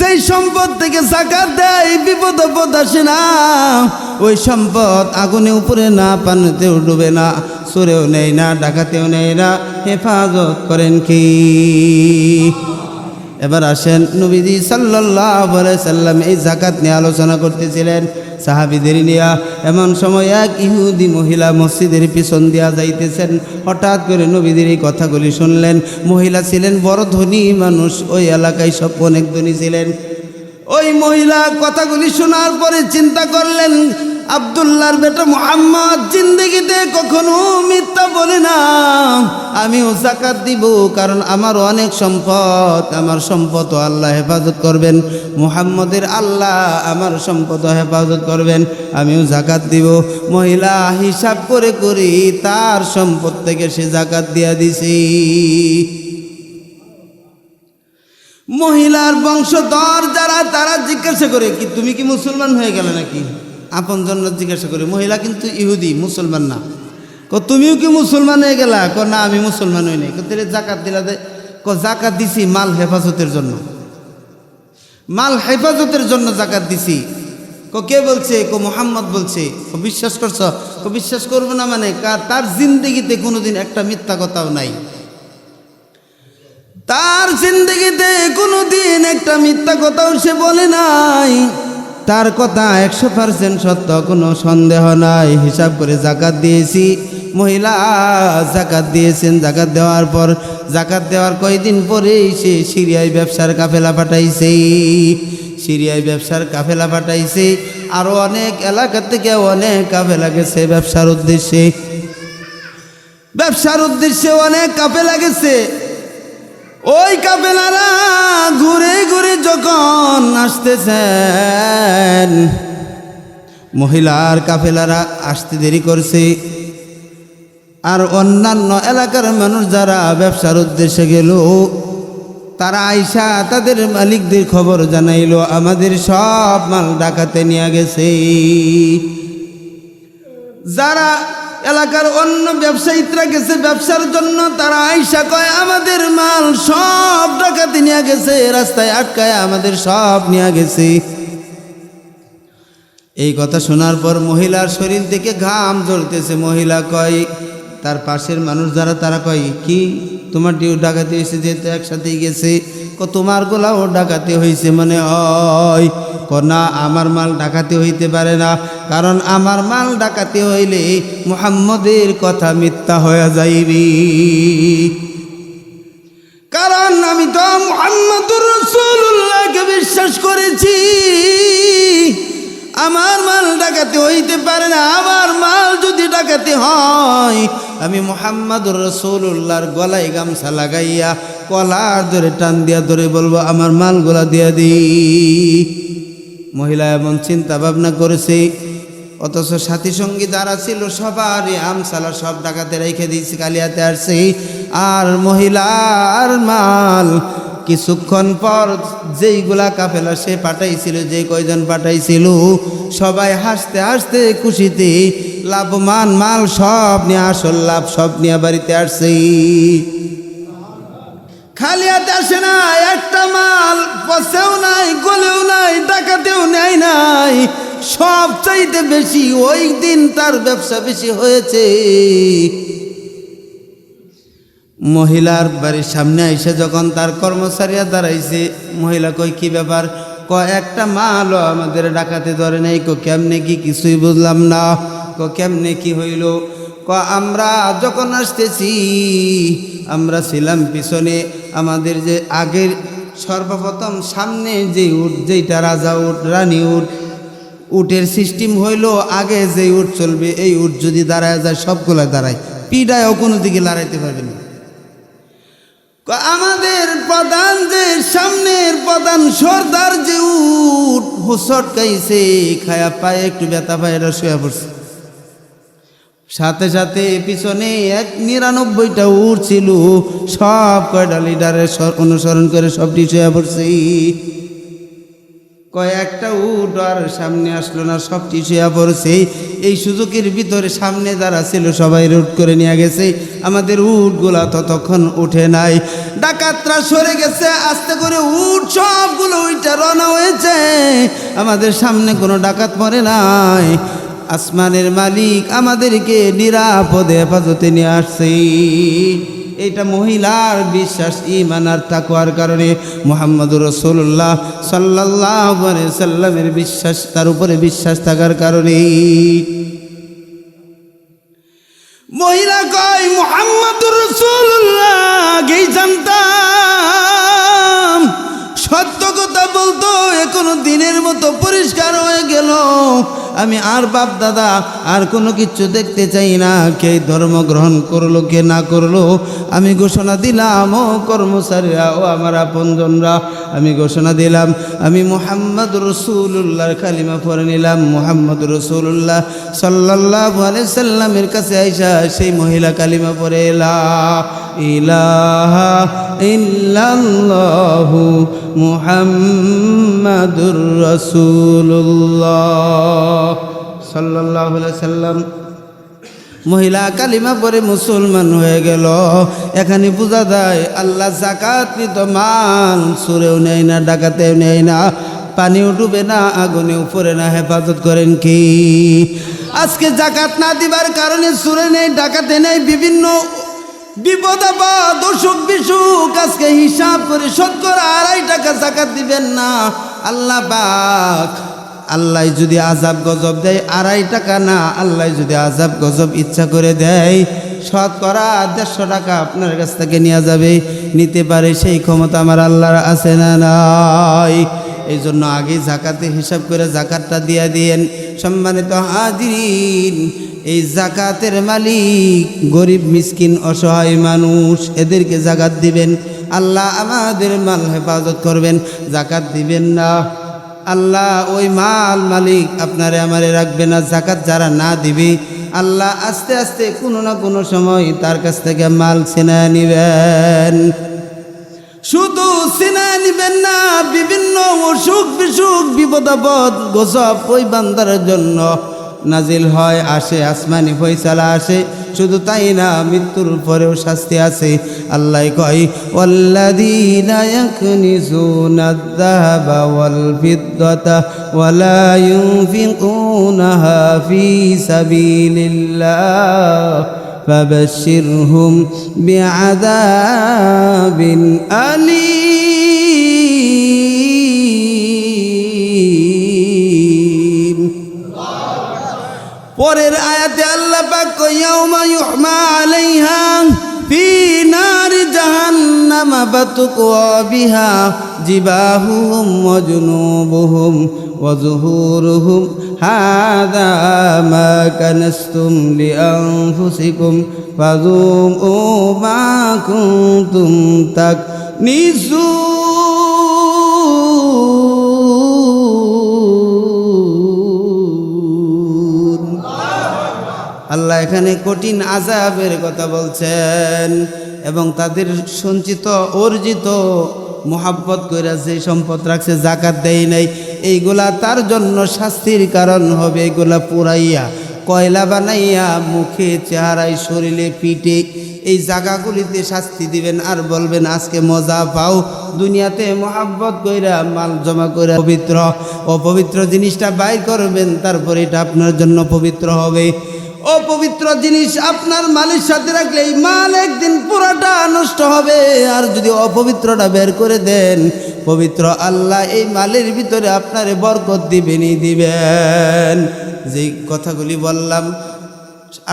যেই সম্পদ থেকে জাকাত দেয়, বিপদ আপদ আসে না। ওই সম্পদ আগুনে উপরে না, পানিতেও ডুবে না সরেও নেই না, ডাকাতেও নেই না, হেফাজত করেন কি? এবার আসেন নবীজি সাল্লাহ সাল্লাম এই জাকাত নিয়ে আলোচনা করতেছিলেন। সাহাবিদের নিয়া এমন সময় এক ইহুদি মহিলা মসজিদের পিছন দিয়া যাইতেছেন। হঠাৎ করে নবীদের এই কথাগুলি শুনলেন। মহিলা ছিলেন বড় ধনী মানুষ, ওই এলাকায় সব অনেক ধনী ছিলেন। ওই মহিলা কথাগুলি শোনার পরে চিন্তা করলেন, আবদুল্লাহর বেটা মোহাম্মদ জিন্দগিতে কখনো মিথ্যা বলে না আমিও জাকাত দিব, কারণ আমার অনেক সম্পদ। আমার সম্পদও আল্লাহ হেফাজত করবেন। মুহাম্মদের আল্লাহ আমার সম্পদও হেফাজত করবেন। আমিও জাকাত দিব। মহিলা হিসাব করে করি, তার সম্পদ থেকে সে জাকাত দিয়া দিছি। মহিলার বংশধর যারা, তারা জিজ্ঞাসা করে, কি তুমি কি মুসলমান হয়ে গেলে নাকি? আপন জন্য জিজ্ঞাসা করে, মহিলা কিন্তু ইহুদি, মুসলমান না। ক, তুমিও কি মুসলমান হয়ে গেলা? ক, না, আমি মুসলমান হই নাই। তাহলে জাকাত দিলা ক, জাকাত দিছি মাল হেফাজতের জন্য। মাল হেফাজতের জন্য জাকাত দিছি। ক, কে বলছে? ক, মোহাম্মদ বলছে। ক, বিশ্বাস করছ? ক, বিশ্বাস করব না মানে? কা- তার জিন্দগিতে কোনোদিন একটা মিথ্যা কথাও নাই। তার জিন্দগিতে কোনোদিন একটা মিথ্যা কথাও সে বলে নাই। তার কথা একশো পার্সেন্ট সত্য, কোনো সন্দেহ নাই। হিসাব করে জাকাত দিয়েছি। মহিলা জাকাত দিয়েছেন, জাকাত দেওয়ার পর, জাকাত দেওয়ার কয়দিন পরেই সে সিরিয়ায় ব্যবসার কাফেলা পাঠাইছে। সিরিয়ায় ব্যবসার কাফেলা পাঠাইছে আরও অনেক এলাকা থেকে অনেক কাফেলা গেছে ব্যবসার উদ্দেশ্যে। ব্যবসার উদ্দেশ্যে অনেক কাফেলা গেছে। ওই কাফেলারা ঘুরে ঘুরে যখন আসতেছেন, মহিলার কাফেলারা আসতে দেরি করছে। আর অন্যান্য এলাকার মানুষ যারা ব্যবসার উদ্দেশ্যে গেল, তারা আইসা তাদের মালিকদের খবর জানাইল, আমাদের সব মাল ডাকাতে নিয়ে গেছে। যারা এলাকার অন্য ব্যবসায়ীরা গেছে ব্যবসার জন্য, তারা আইসা কয়, আমাদের মাল সব ডাকাতে নিয়ে গেছে, রাস্তায় আটকায় আমাদের সব নিয়ে গেছে। এই কথা শোনার পর মহিলার শরীর থেকে ঘাম জ্বলতেছে মহিলা কয় তার পাশের মানুষ যারা, তারা কয়, কি? তোমার ডিউ ডাকাতি হয়েছে, যেহেতু একসাথেই গেছে। তোমার গোলাও ডাকাতি হয়েছে মানে হয়। না, আমার মাল ডাকাতি হইতে পারে না। কারণ আমার মাল ডাকাতি হইলে মুহাম্মদের কথা মিথ্যা হয়ে যাইবি। কারণ আমি তো মুহাম্মদুর রসুল্লাহকে বিশ্বাস করেছি। আমার মাল ডাকাতি হইতে পারে না, আমার মাল যদি ডাকাতি হয়, আমি মোহাম্মদুর রসুল্লাহর গলায় গামছা লাগাইয়া কলার ধরে টান দিয়া ধরে বলব, আমার মাল মালগুলা দিয়া দি মহিলা এমন চিন্তা ভাবনা করেছে, অথচ সাথী সঙ্গী যারা ছিল সবারই আমসালা সব ডাকাতে রেখে দিয়েছে, কালিয়াতে আসছে। আর মহিলার মাল কিছুক্ষণ পর যেইগুলা কাফেলা সে পাঠাইছিল, যে কয়জন পাঠাইছিল, সবাই হাসতে হাসতে খুশিতে লাভমান মাল সব নিয়ে আসল লাভ সব নিয়ে বাড়িতে আসছে। খালি হাতে আসে না একটা মাল, পচেও নাই, গলেও নাই, ডাকাতেও নেয় নাই। সব চাইতে বেশি ওই দিন তার ব্যবসা বেশি হয়েছে। মহিলার বাড়ির সামনে এসে যখন তার কর্মচারীরা দাঁড়াইছে, মহিলা কই কি ব্যাপার? ক একটা মালও আমাদের ডাকাতে ধরে নেই। ক কেমনে কি কিছুই বুঝলাম না। ক কেমনে কি হইল? ক আমরা যখন আসতেছি, আমরা ছিলাম পিছনে। আমাদের যে আগের সর্বপ্রথম সামনে যে উট, যেইটা রাজা উট, রানী উঠ উটের সিস্টেম হইল, আগে যে উট চলবে, এই উট যদি দাঁড়ায় যায় সবগুলো দাঁড়ায়। পিডায়ও কোনো দিকে লড়াইতে পারবে না। আমাদের প্রধান যে, সামনের প্রধান সর্দার যে উঠ হুসট খাইছে খায়া পায়ে একটু ব্যথা পায়ে এটা শুয়ে পড়ছে। সাথে সাথে পিছনে এক নিরানব্বইটা উঠছিল সব কয়টা লিডারের অনুসরণ করে সবটি শুয়ে পড়ছে। কয়েকটা উট আর সামনে আসলো না সবটি শুয়ে পড়ছে। এই সুযোগের ভিতরে সামনে যারা ছিল, সবাই রুট করে নিয়ে গেছে। আমাদের উটগুলা ততক্ষণ উঠে নাই। ডাকাতরা সরে গেছে, আস্তে করে উট সবগুলো উইটা রওনা আমাদের সামনে কোনো ডাকাত পড়ে নাই। আসমানের মালিক আমাদেরকে নিরাপদে হেফাজতে নিয়ে আসছে। এটা মহিলার বিশ্বাস ইমান আর তাকুয়ার কারণে মোহাম্মদুর রসুল্লাহ সাল্লাহ সাল্লামের বিশ্বাস, তার উপরে বিশ্বাস থাকার কারণে। মহিলা কয়, মোহাম্মদুর রসুল্লাহ গেই জানতাম আমি আর বাপ দাদা আর কোনো কিছু দেখতে চাই না। কে ধর্ম গ্রহণ করল, কে না করল, আমি ঘোষণা দিলাম, ও কর্মচারীরা, ও আমার আপনজনরা, আমি ঘোষণা দিলাম, আমি মোহাম্মদ রসুল্লাহর কালিমা পরে নিলাম মোহাম্মদ রসুল্লাহ সাল্লাহ সাল্লামের কাছে আইসা সেই মহিলা কালিমা পরে এলা ইলাহা ইল্লাল্লাহু মুহাম্মাদুর রাসূলুল্লাহ। সাল্লাল্লাহু আলাইহি সাল্লাম। মহিলা কালিমা পরে মুসলমান হয়ে গেল। এখানে বোঝা যায়, আল্লাহ জাকাত নিত, মাল সুরেও নেয় না, ডাকাতেও নেয় না, পানিও ডুবে না আগুনে উপরে না, হেফাজত করেন কি? আজকে জাকাত না দিবার কারণে সুরে নেই ডাকাতে নেই বিভিন্ন বিপদ আপদ, অসুখ বিসুখ, আজকে হিসাব করে শতকরা আড়াই টাকা জাকাত দিবেন না। আল্লাহ পাক, আল্লাহ যদি আজাব গজব দেয়, আড়াই টাকা না, আল্লাহ যদি আজাব গজব ইচ্ছা করে দেয় শতকরা দেড়শো টাকা আপনার কাছ থেকে নেওয়া যাবে। নিতে পারে সেই ক্ষমতা আমার আল্লাহর আছে না নাই? এই জন্য আগে জাকাতে হিসাব করে জাকাতটা দিয়ে দিয়েন। সম্মানিত হাজিরিন এই জাকাতের মালিক গরিব, মিসকিন, অসহায় মানুষ, এদেরকে জাকাত দিবেন। আল্লাহ আমাদের মাল হেফাজত করবেন। জাকাত দিবেন না। আল্লাহ ওই মাল মালিক আপনারে আমারে রাখবে না। জাকাত যারা না দিবে, আল্লাহ আস্তে আস্তে কোনো না কোনো সময় তার কাছ থেকে মাল ছিনা নিবেন। শুধু সিনা নিবেন না, বিভিন্ন অসুখ বিসুখ বিপদ আপদ গোসব ওই বান্দার জন্য নাজিল হয় আসে আসমানি ফয়সালা আসে শুধু তাই না মৃত্যুর পরেও শাস্তি আছে আল্লাহ কয় ওয়াল্লাযীনা ইয়াকনিজুনা আয-যাহাবা ওয়াল ফিদ্দাতা ওয়ালা ইউনফিকুনাহা ফী সাবিলিল্লাহ فبشرهم بعذاب أليم আল্লাহ পাক ইয়াউমা ইউহমা আলাইহা ফি নারি জাহান্নাম ফাতুকওয়া বিহা জিবাহুহুম ওয়া জুনুবুহুম ওয়া যুহুরুহুম হাযা মা কানাসতুম লিআনফুসিকুম ফাযুকু মা কুনতুম তাকনিজুন আল্লাহ এখানে কঠিন আজাবের কথা বলছেন এবং তাদের সঞ্চিত, অর্জিত মোহাব্বত করে যে সম্পদ রাখছে জাকাত দেয় নাই, এইগুলা তার জন্য শাস্তির কারণ হবে, এগুলা পুরাইয়া, কয়লা বানাইয়া মুখে, চেহারায়, শরীরে, পিঠে, এই জায়গাগুলিতে শাস্তি দিবেন আর বলবেন, আজকে মজা পাও, দুনিয়াতে মোহাব্বত কইরা, মাল জমা করে পবিত্র, অপবিত্র জিনিসটা বাইর করবেন, তারপরে এটা আপনার জন্য পবিত্র হবে। অপবিত্র জিনিস আপনার মালের সাথে রাখলে এই মাল একদিন পুরাটা নষ্ট হবে। আর যদি অপবিত্রটা বের করে দেন, পবিত্র আল্লাহ এই মালের ভিতরে আপনার বরকত দিবেনই দিবেন। যেই কথাগুলি বললাম,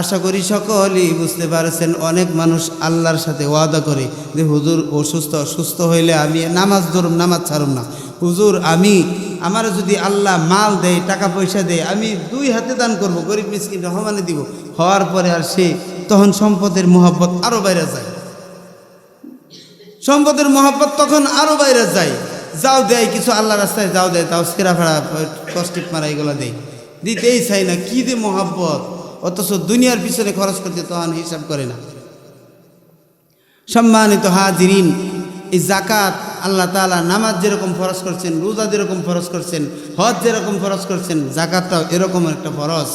আশা করি সকলেই বুঝতে পারছেন, অনেক মানুষ আল্লাহর সাথে ওয়াদা করে যে, হুজুর, অসুস্থ অসুস্থ হইলে আমি নামাজ ধরুম, নামাজ ছাড়ুম না। হুজুর, আমি আমার যদি আল্লাহ মাল দেয়, টাকা পয়সা দেয়, আমি দুই হাতে দান করব, গরিব মিসকিন রহমানে দিব। হওয়ার পরে আর সে তখন সম্পদের মোহাব্বত আরও বাইরে যায়। সম্পদের মহব্বত তখন আরও বাইরে যায়। যাও দেয়, কিছু আল্লাহ রাস্তায় যাও দেয়, তাও সেরা ফেরা কষ্টিপ মারা এগুলো দেয়। দিতেই চাই না, কী দে মহাব্বত? অথচ দুনিয়ার পিছনে খরচ করতে তখন হিসাব করে না। সম্মানিত হাজিরিন, এই জাকাত আল্লাহ তালা নামাজ যেরকম ফরজ করছেন, রোজা যেরকম ফরজ করছেন, হজ যেরকম ফরজ করছেন, জাকাতটাও এরকম একটা ফরজ।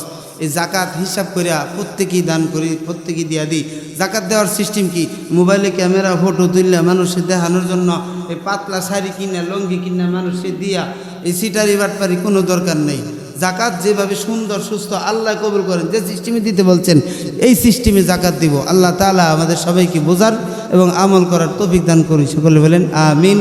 এই জাকাত হিসাব করিয়া প্রত্যেকেই দান করি, প্রত্যেকেই দিয়া দিই। জাকাত দেওয়ার সিস্টেম কি? মোবাইলে ক্যামেরা ফটো তুললে মানুষের দেখানোর জন্য এই পাতলা শাড়ি কিনা, লঙ্গি কিনা মানুষে দিয়া, এই সিটারি বাটপারি কোনো দরকার নেই। জাকাত যেভাবে সুন্দর, সুস্থ আল্লাহ কবুল করেন, যে সিস্টেমে দিতে বলছেন, এই সিস্টেমে জাকাত দিব। আল্লাহ তালা আমাদের সবাইকে বোঝার এবং আমল করার তৌফিক দান করি সকলে বলেন, আমিন।